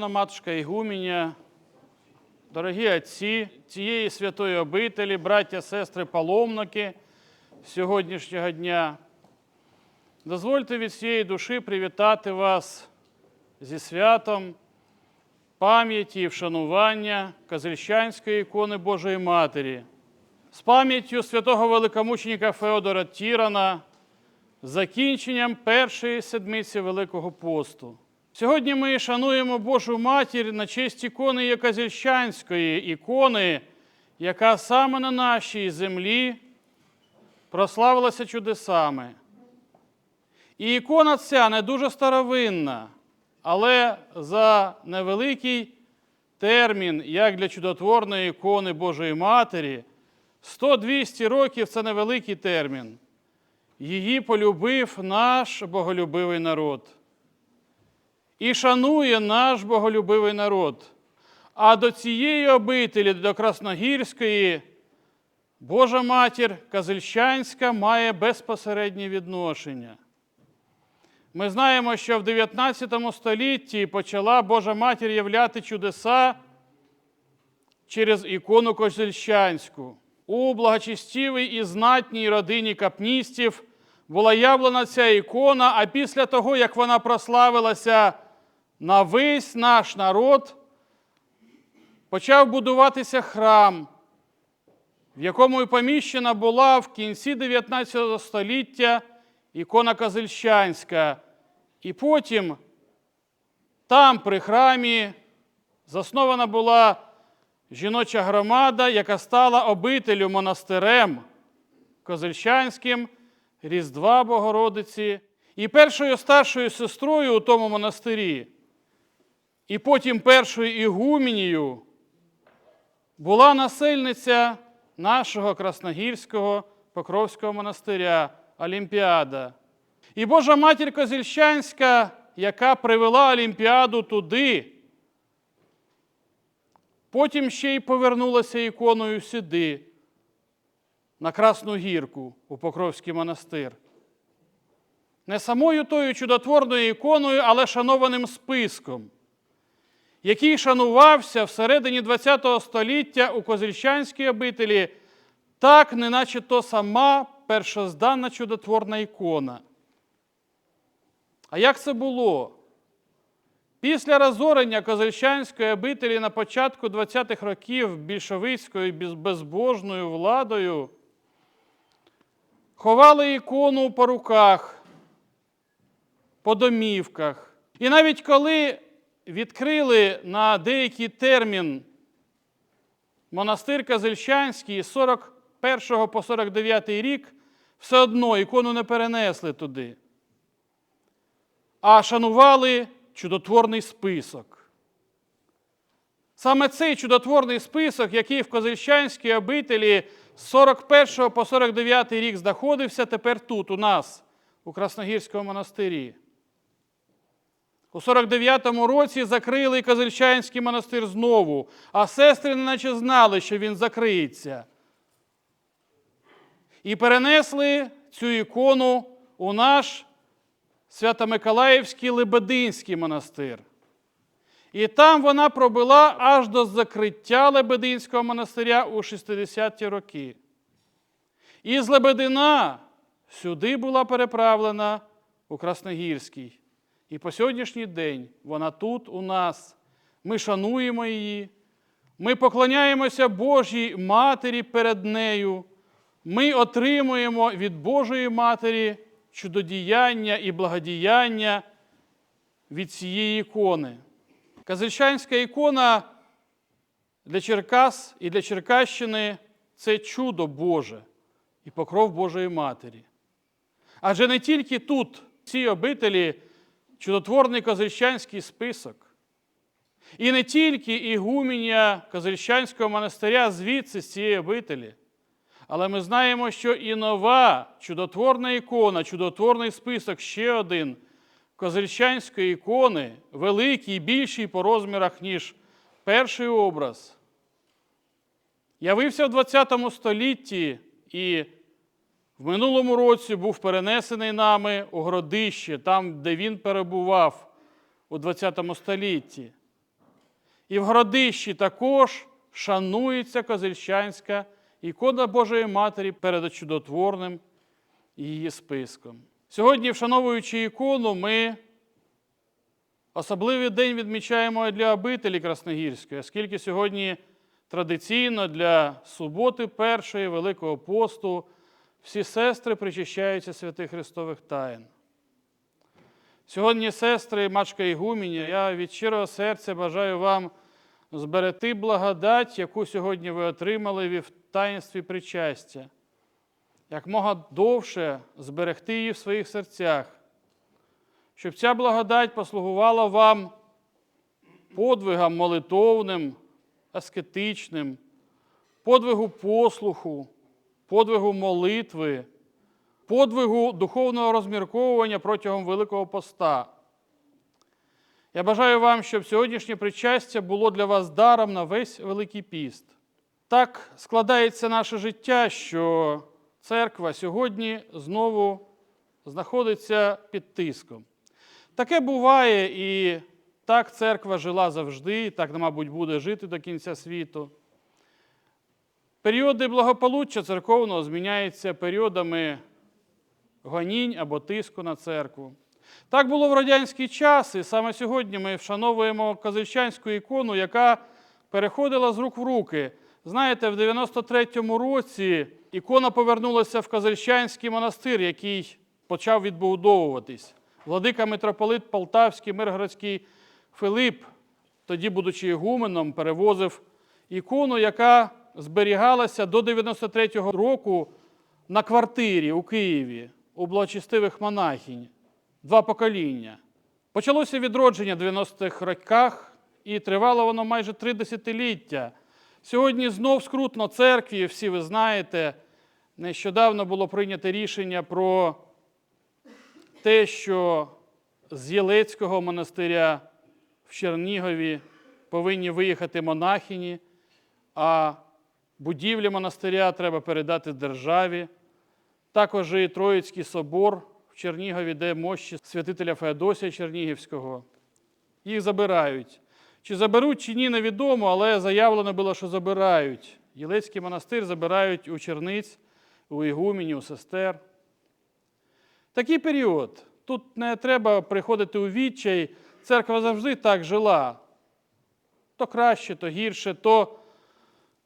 Шановна матушка Ігуменя, дорогі отці цієї святої обителі, браття, сестри, паломники сьогоднішнього дня, дозвольте від всієї душі привітати вас зі святом пам'яті і вшанування Козельщанської ікони Божої Матері, з пам'яттю святого великомученика Феодора Тірана, закінченням першої седмиці Великого посту. Сьогодні ми шануємо Божу Матір на честь ікони Яказільщанської ікони, яка саме на нашій землі прославилася чудесами. І ікона ця не дуже старовинна, але за невеликий термін, як для чудотворної ікони Божої Матері, 100-200 років це невеликий термін. Її полюбив наш боголюбивий народ. І шанує наш боголюбивий народ. А до цієї обителі, до Красногірської, Божа матір Казельщанська має безпосереднє відношення. Ми знаємо, що в 19 столітті почала Божа матір являти чудеса через ікону Козельщанську. У благочестивій і знатній родині капністів була явлена ця ікона, а після того, як вона прославилася на весь наш народ, почав будуватися храм, в якому і поміщена була в кінці 19 століття ікона Козельщанська. І потім там, при храмі, заснована була жіноча громада, яка стала обителю монастирем Козельщанським, Різдва Богородиці, і першою старшою сестрою у тому монастирі, і потім першою ігуменією була насельниця нашого Красногірського Покровського монастиря Олімпіада. І Божа матір Козельщанська, яка привела Олімпіаду туди, потім ще й повернулася іконою сюди, на Красну Гірку у Покровський монастир. Не самою тою чудотворною іконою, але шанованим списком, який шанувався всередині ХХ століття у Козельщанській обителі, так, неначе то сама першозданна чудотворна ікона. А як це було? Після розорення Козельщанської обителі на початку 20-х років більшовицькою безбожною владою ховали ікону по руках, по домівках. І навіть коли відкрили на деякий термін монастир Козельщанський з 41 по 49 рік, все одно ікону не перенесли туди, а шанували чудотворний список. Саме цей чудотворний список, який в Козельщанській обителі з 41 по 49 рік знаходився, тепер тут, у нас, у Красногірському монастирі. У 49-му році закрили Козельщанський монастир знову, а сестри неначе знали, що він закриється. І перенесли цю ікону у наш Свято-Миколаївський Лебединський монастир. І там вона пробула аж до закриття Лебединського монастиря у 60-ті роки. І з Лебедина сюди була переправлена у Красногірський. І по сьогоднішній день вона тут у нас. Ми шануємо її, ми поклоняємося Божій Матері перед нею. Ми отримуємо від Божої Матері чудодіяння і благодіяння від цієї ікони. Казельчанська ікона для Черкас і для Черкащини це чудо Боже і покров Божої Матері. Адже не тільки тут, в цій обителі, чудотворний козельщанський список. І не тільки ігуміння Козельщанського монастиря звідси з цієї обителі, але ми знаємо, що і нова чудотворна ікона, чудотворний список ще один Козельщанської ікони, великий, більший по розмірах, ніж перший образ, явився в ХХ столітті і в минулому році був перенесений нами у Городище, там, де він перебував у ХХ столітті. І в Городищі також шанується Козельщанська ікона Божої Матері перед чудотворним її списком. Сьогодні, вшановуючи ікону, ми особливий день відмічаємо для обителі Красногірської, оскільки сьогодні традиційно для суботи першої Великого посту всі сестри причащаються святих Христових таїн. Сьогодні, сестри, мачка Ігуміння, я від щирого серця бажаю вам зберегти благодать, яку сьогодні ви отримали в таїнстві причастя, як мога довше зберегти її в своїх серцях, щоб ця благодать послугувала вам подвигам молитовним, аскетичним, подвигу послуху, подвигу молитви, подвигу духовного розмірковування протягом Великого Поста. Я бажаю вам, щоб сьогоднішнє причастя було для вас даром на весь Великий піст. Так складається наше життя, що церква сьогодні знову знаходиться під тиском. Таке буває, і так церква жила завжди, і так, мабуть, буде жити до кінця світу. Періоди благополуччя церковного зміняються періодами гонінь або тиску на церкву. Так було в радянський час, і саме сьогодні ми вшановуємо козельчанську ікону, яка переходила з рук в руки. Знаєте, в 93-му році ікона повернулася в Козельчанський монастир, який почав відбудовуватись. Владика митрополит Полтавський, Миргородський Филип, тоді, будучи ігуменом, перевозив ікону, яка зберігалася до 93-го року на квартирі у Києві у благочестивих монахінь. Два покоління. Почалося відродження в 90-х роках, і тривало воно майже три десятиліття. Сьогодні знов скрутно церкві, всі ви знаєте, нещодавно було прийнято рішення про те, що з Єлецького монастиря в Чернігові повинні виїхати монахині, а будівлі монастиря треба передати державі. Також і Троїцький собор в Чернігові, де мощі святителя Феодосія Чернігівського. Їх забирають. Чи заберуть, чи ні, невідомо, але заявлено було, що забирають. Єлецький монастир забирають у черниць, у ігумені, у сестер. Такий період. Тут не треба приходити у відчай. Церква завжди так жила. То краще, то гірше, то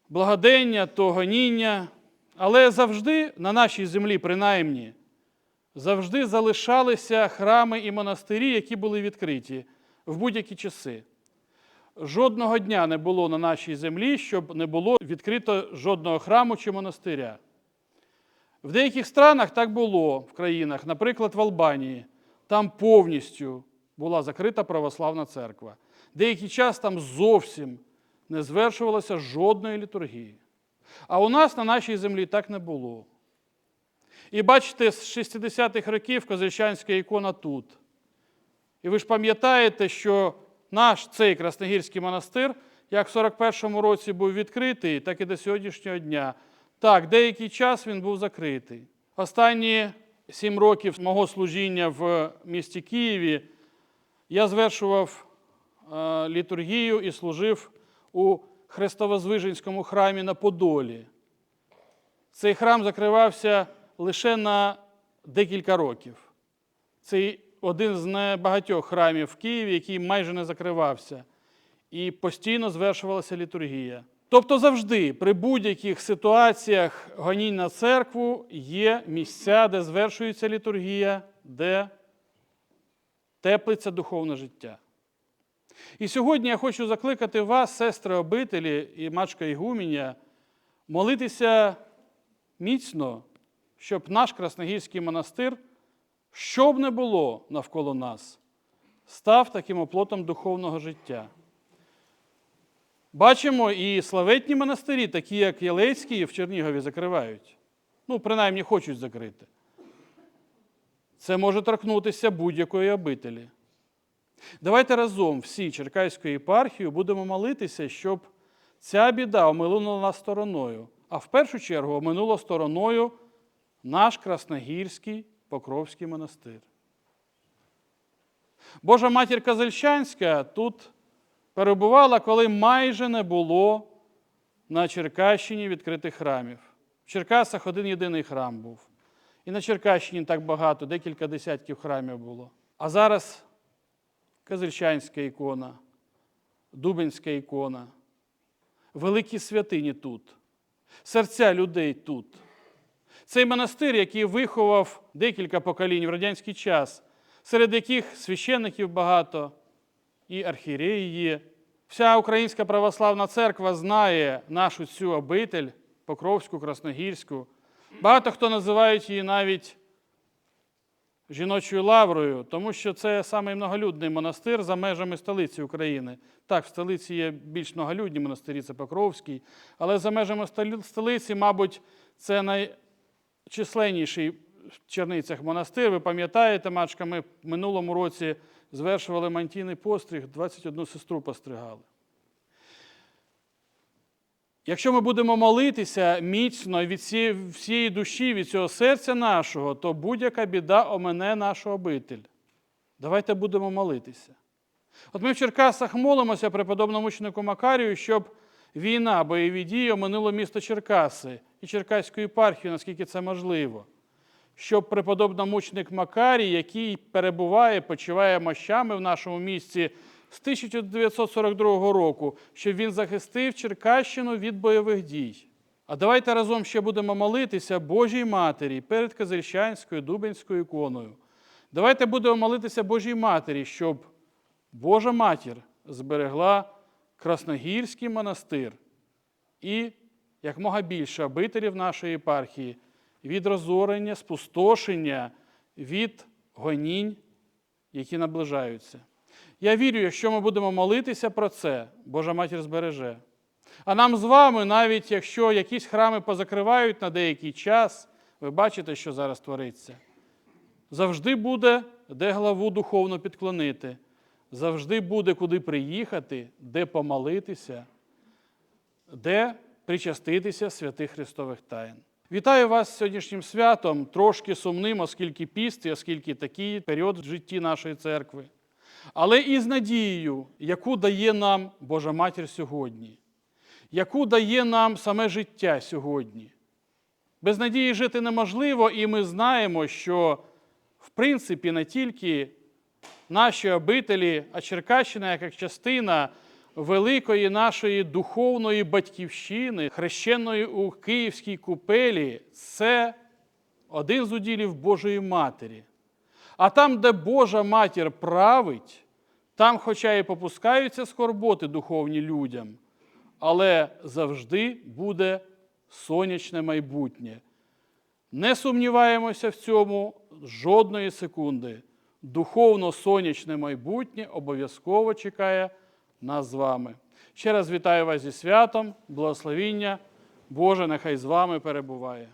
благодення, то гоніння. Але завжди на нашій землі, принаймні, завжди залишалися храми і монастирі, які були відкриті в будь-які часи. Жодного дня не було на нашій землі, щоб не було відкрито жодного храму чи монастиря. В деяких странах так було в країнах, наприклад, в Албанії. Там повністю була закрита православна церква. Деякий час там зовсім не звершувалося жодної літургії. А у нас на нашій землі так не було. І бачите, з 60-х років Козельчанська ікона тут. І ви ж пам'ятаєте, що наш цей Красногірський монастир, як в 41-му році був відкритий, так і до сьогоднішнього дня. Так, деякий час він був закритий. Останні сім років мого служіння в місті Києві я звершував е, літургію і служив у Хрестовозвиженському храмі на Подолі. Цей храм закривався лише на декілька років. Це один з небагатьох храмів в Києві, який майже не закривався, і постійно звершувалася літургія. Тобто завжди при будь-яких ситуаціях гонінь на церкву є місця, де звершується літургія, де теплиться духовне життя. І сьогодні я хочу закликати вас, сестри обителі і мачка Ігуміння, молитися міцно, щоб наш Красногірський монастир, що б не було навколо нас, став таким оплотом духовного життя. Бачимо, і славетні монастирі, такі як Ялецький в Чернігові, закривають. Ну, принаймні, хочуть закрити. Це може торкнутися будь-якої обителі. Давайте разом всі Черкаською єпархією будемо молитися, щоб ця біда оминула нас стороною, а в першу чергу оминула стороною наш Красногірський Покровський монастир. Божа матір Казельщанська тут перебувала, коли майже не було на Черкащині відкритих храмів. В Черкасах один єдиний храм був. І на Черкащині так багато, декілька десятків храмів було. А зараз Казельчанська ікона, Дубенська ікона, великі святині тут, серця людей тут. Цей монастир, який виховав декілька поколінь в радянський час, серед яких священників багато і архієреї є. Вся Українська православна церква знає нашу цю обитель Покровську, Красногірську. Багато хто називають її навіть жіночою лаврою, тому що це самий многолюдний монастир за межами столиці України. Так, в столиці є більш многолюдні монастирі, це Покровський, але за межами столиці, мабуть, це найчисленніший в Черницях монастир. Ви пам'ятаєте, Мачка, ми в минулому році звершували мантійний постриг, 21 сестру постригали. Якщо ми будемо молитися міцно від всієї, душі, від цього серця нашого, то будь-яка біда омине нашу обитель. Давайте будемо молитися. От ми в Черкасах молимося преподобному мученику Макарію, щоб війна, бойові дії оминуло місто Черкаси і Черкаську єпархію, наскільки це можливо. Щоб преподобномученик Макарій, який перебуває, почиває мощами в нашому місті з 1942 року, щоб він захистив Черкащину від бойових дій. А давайте разом ще будемо молитися Божій Матері перед Казельщанською Дубенською іконою. Давайте будемо молитися Божій Матері, щоб Божа Матір зберегла Красногірський монастир і якмога більше обителів нашої єпархії від розорення, спустошення, від гонінь, які наближаються. Я вірю, якщо ми будемо молитися про це, Божа матір збереже. А нам з вами, навіть якщо якісь храми позакривають на деякий час, ви бачите, що зараз твориться. Завжди буде де главу духовно підклонити, завжди буде куди приїхати, де помолитися, де причаститися святих Христових тайн. Вітаю вас з сьогоднішнім святом, трошки сумним, оскільки піст, і оскільки такий період в житті нашої церкви. Але і з надією, яку дає нам Божа Матір сьогодні, яку дає нам саме життя сьогодні. Без надії жити неможливо, і ми знаємо, що в принципі не тільки наші обителі, а Черкащина як частина великої нашої духовної батьківщини, хрещеної у Київській купелі, це один з уділів Божої Матері. А там, де Божа матір править, там, хоча і попускаються скорботи духовні людям, але завжди буде сонячне майбутнє. Не сумніваємося в цьому жодної секунди. Духовно сонячне майбутнє обов'язково чекає нас з вами. Ще раз вітаю вас зі святом, благословіння. Боже, нехай з вами перебуває.